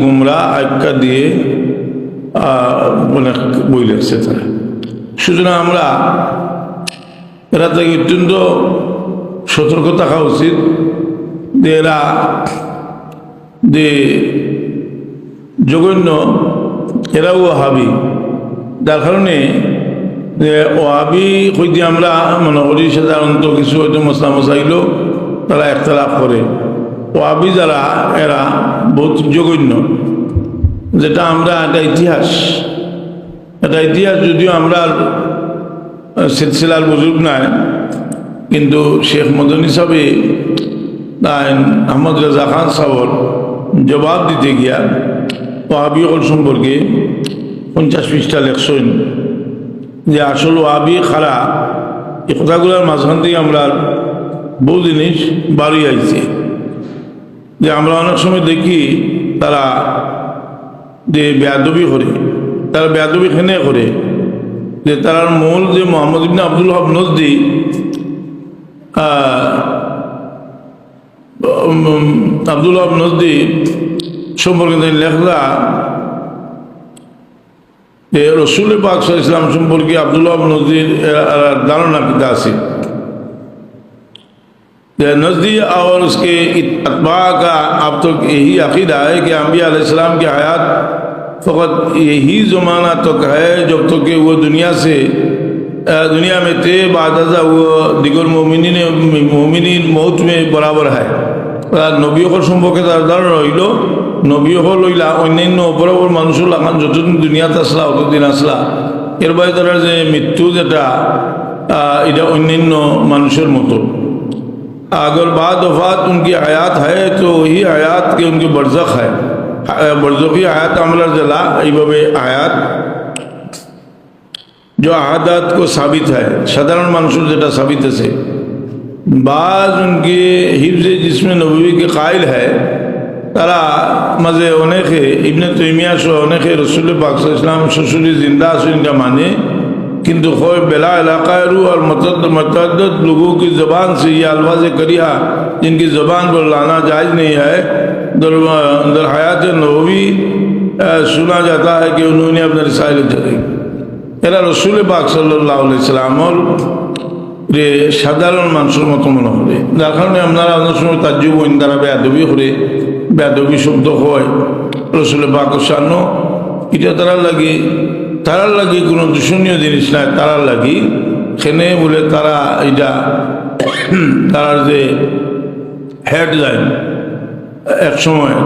গুমরা আজ্ঞা দিয়ে মানে বই লেখছে তারা। সুতরাং আমরা এরা থেকে অত্যন্ত সতর্ক থাকা উচিত যে এরা যে জঘন্য, এরাও হাবি যার কারণে যে ওয়াবি হইতে আমরা মনে করি, সাধারণত কিছু হয়তো মশলা মশাইল তারা একতলাপ করে। ওয়াবি যারা এরা বহুত জঘন্য। যেটা আমরা একটা ইতিহাস। একটা ইতিহাস যদিও আমরা সিলসিলার বুজুর্গ নাই, কিন্তু শেখ মদনী সাহেবে আহমদ রাজা খান সাহর জবাব দিতে গিয়া ওয়াবি হল সম্পর্কে পঞ্চাশ পৃষ্ঠা লেখছেন যে আসল ওয়াবি খারা এই কথাগুলোর মাঝখান থেকে আমরা বহু জিনিস বাড়ি আইছে। যে আমরা অনেক সময় দেখি তারা যে বেয়াদবি করে, তারা বেয়াদবি খেনে করে, যে তার মূল যে মোহাম্মদ ইবিন আব্দুল হব নজদি আব্দুল হব নজদি সম্পর্কে তিনি লেখলা রসুল পাক ইসলাম সম্পর্কে আব্দুল হব নজদির ধারণা কিতা আছে? नजदी और उसके अतबा का अब तो यही अकीदा है कि अम्बिया अलैहिस्सलाम की हयात फ़कत यही ज़माना तक है जब तक कि वो दुनिया से अ, दुनिया में थे बादा वो दिगर मोमिनी मोमिनी मौत में बराबर है নবীসকল সম্পর্কে তার ধারণা রইল নবীসকল লইলা অন্যান্য অপরাপর মানুষের লাগান যতদিন দুনিয়াতে আসলা অতদিন আসলা এর বাইরে তারা যে মৃত্যু যেটা আহ, এটা অন্যান্য মানুষের মতো اگر بعد وفات ان کی حیات ہے تو وہی حیات کے ان کی برزخ ہے. برزخی حیات عمل ضلع ایبب حیات جو احادات کو ثابت ہے سادارن منصور جٹا ثابت سے بعض ان کے حفظ جسم نبوی کے قائل ہے۔ ترا مزے ہونے کے، ابن تیمیہ سے ہونے کے رسول پاک صلی اللہ علیہ وسلم পাক زندہ سے ان کا مانے۔ کندو خوئے بلا علاقہ روح اور متعدد متعدد لوگوں کی زبان سے یہ الفاظ کریہ جن کی زبان پر لانا جائز نہیں ہے۔ در, حیات نووی سنا جاتا ہے کہ انہوں نے اپنے رسائل جرے یعنی اللہ علیہ পাক সাল্লাহ ইসলামর রে সাধারণ মানুষের মতো মনে হবে যার কারণে আপনারা অন্য সময় তার بیعدو بھی বেদবি হরে বেদবি শব্দ হয় রসুল পাক সান্ন کیا طرح لگی তারার লাগি কোনো দূষণীয় জিনিস নাই, তারার লাগি। সেনে বলে তারা এটা তারার যে হেডলাইন এক সময়